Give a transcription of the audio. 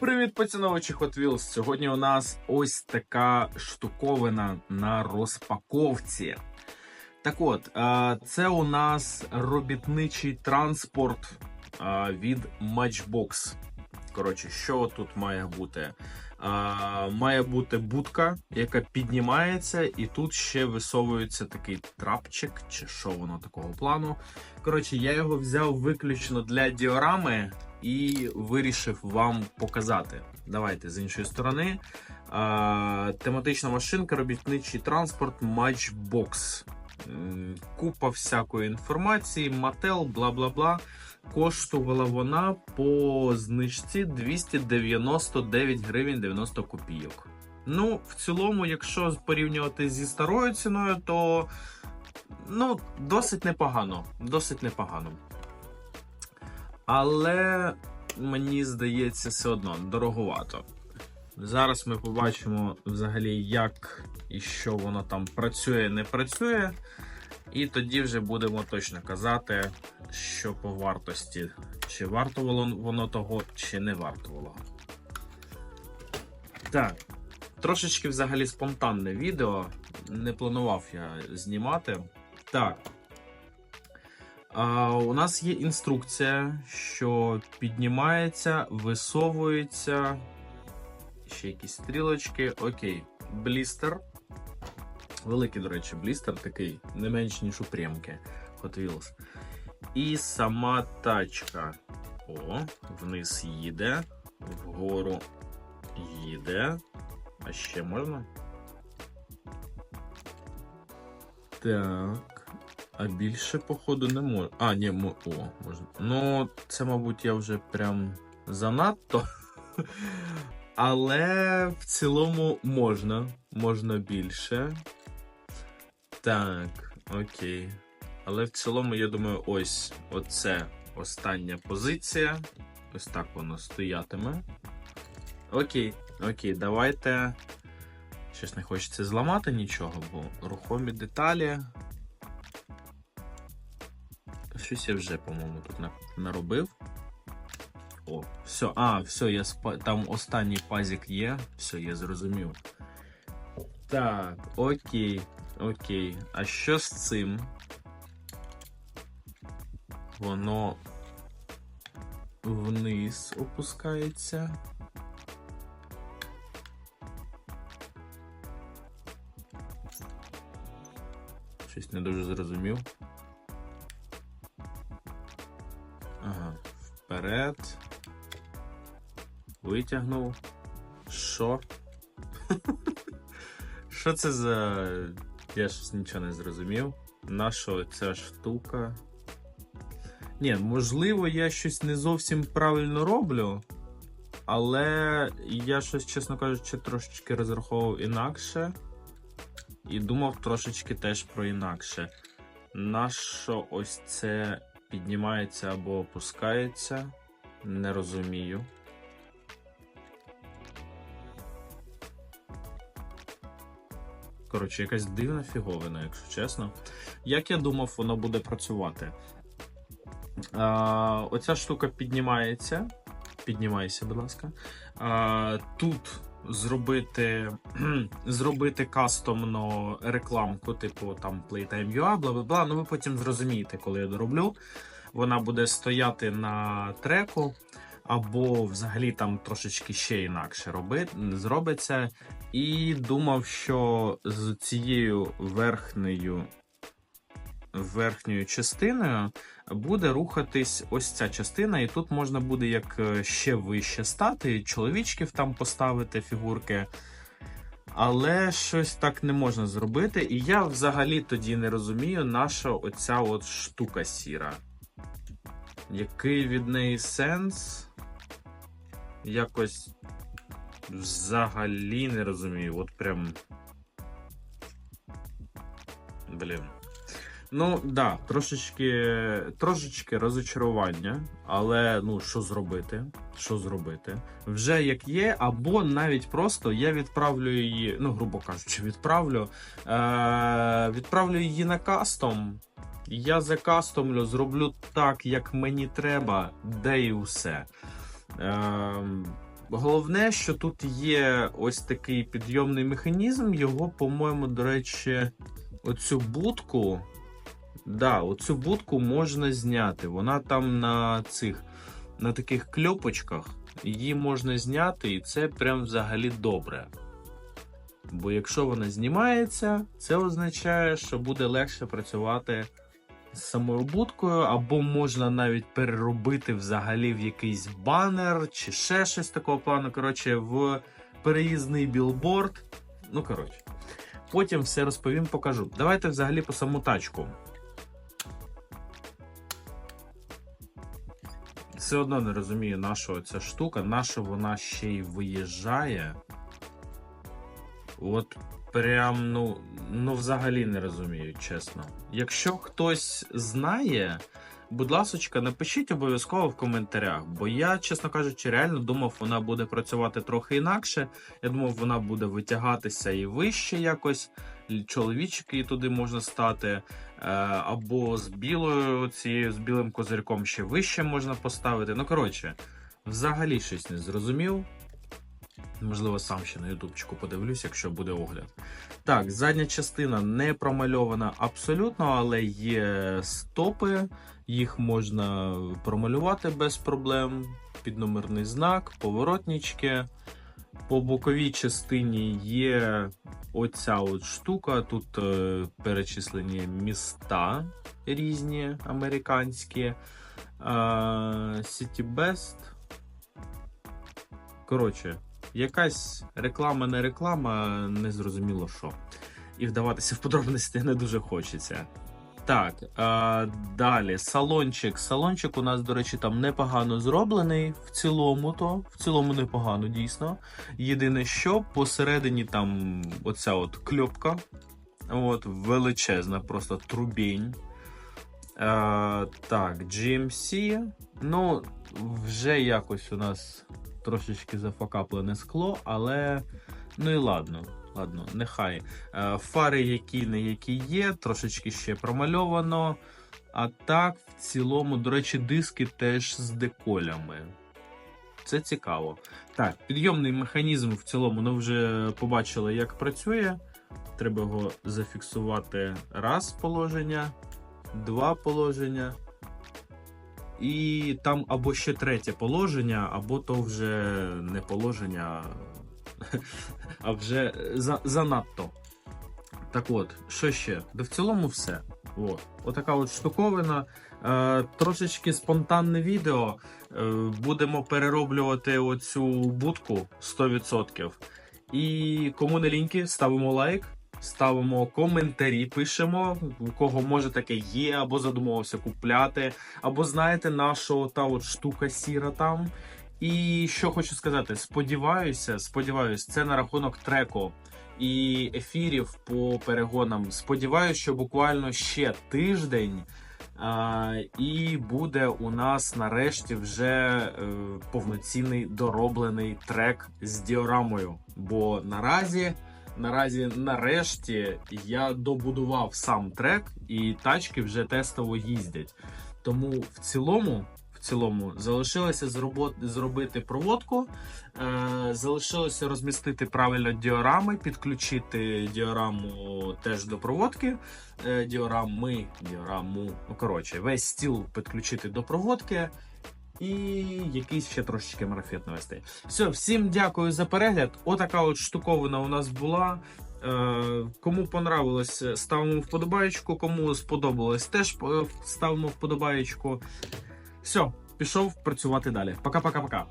Привіт, поціновувачі Hot Wheels! Сьогодні у нас ось така штуковина на розпаковці. Так от, це у нас робітничий транспорт від Matchbox. Коротше, що тут має бути? Має бути будка, яка піднімається, і тут ще висовується такий трапчик, чи що воно такого плану. Коротше, я його взяв виключно для діорами і вирішив вам показати. Давайте з іншої сторони. Тематична машинка, робітничий транспорт, Matchbox. М, Купа всякої інформації, Mattel, бла бла бла. Коштувала вона по знижці 299 гривень 90 копійок. Ну, в цілому, якщо порівнювати зі старою ціною, то ну, досить непогано. Досить непогано. Але мені здається, все одно дороговато. Зараз ми побачимо взагалі, як і що воно там працює, не працює. І тоді вже будемо точно казати, що по вартості, чи вартувало воно того, чи не вартувало. Так, трошечки взагалі спонтанне відео. Не планував я знімати. Так. У нас є інструкція, що піднімається, висовується. Ще якісь стрілочки. Окей. Блістер. Великий, до речі, блістер такий, не менш ніж у прямки Hot Wheels. І сама тачка. О, вниз їде, вгору їде. А ще можна? Так. А більше, походу, не можу. А, ні, мо... о, можна. Ну, це, мабуть, я вже прям занадто. Але в цілому можна. Можна більше. Так, окей. Але в цілому, я думаю, ось оце остання позиція. Ось так воно стоятиме. Окей, окей, давайте. Щось не хочеться зламати нічого, бо рухомі деталі. Щось я вже, по-моєму, тут наробив. О, все, а, все, я спа... там останній пазик є. Все, я зрозумів. Так, окей, окей. А що з цим? Воно вниз опускається. Щось не дуже зрозумів. Ага, вперед. Витягнув. Що? Що це за. Я щось нічого не зрозумів. Наша ця штука. Ні, можливо, я щось не зовсім правильно роблю. Але я щось, чесно кажучи, трошечки розраховував інакше. І думав трошечки теж про інакше. Нащо ось це піднімається або опускається? Не розумію. Коротше, якась дивна фіговина, якщо чесно. Як я думав, воно буде працювати? А, оця штука піднімається. Піднімайся, будь ласка. А, тут зробити, зробити кастомно рекламку, типу там Playtime.ua, бла бла бла. Ну ви потім зрозумієте, коли я дороблю. Вона буде стояти на треку, або взагалі там трошечки ще інакше робити, зробиться. І думав, що з цією верхньою верхньою частиною буде рухатись ось ця частина, і тут можна буде як е, ще вище стати, чоловічків там поставити фігурки. Але щось так не можна зробити. І я взагалі тоді не розумію, наша оця от штука сіра. Який від неї сенс? Якось взагалі не розумію. От прям. Блін. Ну, да, трошечки, трошечки розочарування, але ну що зробити? Що зробити? Вже як є, або навіть просто я відправлю її, ну, грубо кажучи, відправлю. Е- відправлю її на кастом. Я закастомлю, зроблю так, як мені треба, де і все. Е- Головне, що тут є ось такий підйомний механізм. Його, по-моєму, до речі, оцю будку. Да, оцю будку можна зняти. Вона там на цих на таких кльопочках. Її можна зняти, і це прям взагалі добре. Бо якщо вона знімається, це означає, що буде легше працювати з самою будкою, або можна навіть переробити взагалі в якийсь банер чи ще щось такого плану. Коротше, в переїзний білборд. Ну, коротше, потім все розповім, покажу. Давайте взагалі по саму тачку. Все одно не розумію, на що ця штука, на що вона ще й виїжджає. От прям, ну, ну взагалі не розумію, чесно. Якщо хтось знає, будь ласочка, напишіть обов'язково в коментарях, бо я, чесно кажучи, реально думав, вона буде працювати трохи інакше. Я думав, вона буде витягатися і вище якось. Чоловічки туди можна стати, або з білою цією, з білим козирьком ще вище можна поставити. Ну, коротше, взагалі щось не зрозумів. Можливо, сам ще на ютубчику подивлюсь, якщо буде огляд. Так, задня частина не промальована абсолютно, але є стопи, їх можна промалювати без проблем. Підномерний знак, поворотнички. По боковій частині є оця от штука. Тут е, перечислені міста різні американські. Е, City Best. Коротше, якась реклама, не реклама, не зрозуміло що. І вдаватися в подробності не дуже хочеться. Так, а, далі салончик. Салончик у нас, до речі, там непогано зроблений. В цілому, то в цілому непогано, дійсно. Єдине, що посередині там оця от кльопка. От, величезна, просто трубінь. А, так, GMC. Ну, вже якось у нас трошечки зафакаплене скло, але ну і ладно. Ладно, нехай. Е, Фари, які не які є, трошечки ще промальовано. А так, в цілому, до речі, диски теж з деколями. Це цікаво. Так, підйомний механізм в цілому, ну вже побачили, як працює. Треба його зафіксувати раз положення, два положення. І там або ще третє положення, або то вже не положення, а вже за, занадто. Так от, що ще? Да в цілому все. От. Отака от штуковина. Е, трошечки спонтанне відео. Е, будемо перероблювати оцю будку 100%. І кому не ліньки, ставимо лайк. Ставимо коментарі, пишемо, у кого може таке є, або задумувався купляти, або знаєте, наша та от штука сіра там. І що хочу сказати, сподіваюся, сподіваюся, це на рахунок треку і ефірів по перегонам. Сподіваюся, що буквально ще тиждень. А, і буде у нас нарешті вже е, повноцінний дороблений трек з діорамою. Бо наразі, наразі, нарешті, я добудував сам трек, і тачки вже тестово їздять. Тому в цілому, в цілому залишилося зробити проводку, е, залишилося розмістити правильно діорами, підключити діораму теж до проводки. Е, діорами, діораму, ну коротше, весь стіл підключити до проводки. І якийсь ще трошечки марафет навести. Все, всім дякую за перегляд. Отака от штуковина у нас була. Е, кому понравилось, ставимо вподобаєчку. Кому сподобалось, теж е, ставимо вподобаєчку. Все, пішов працювати далі. Пока-пока-пока.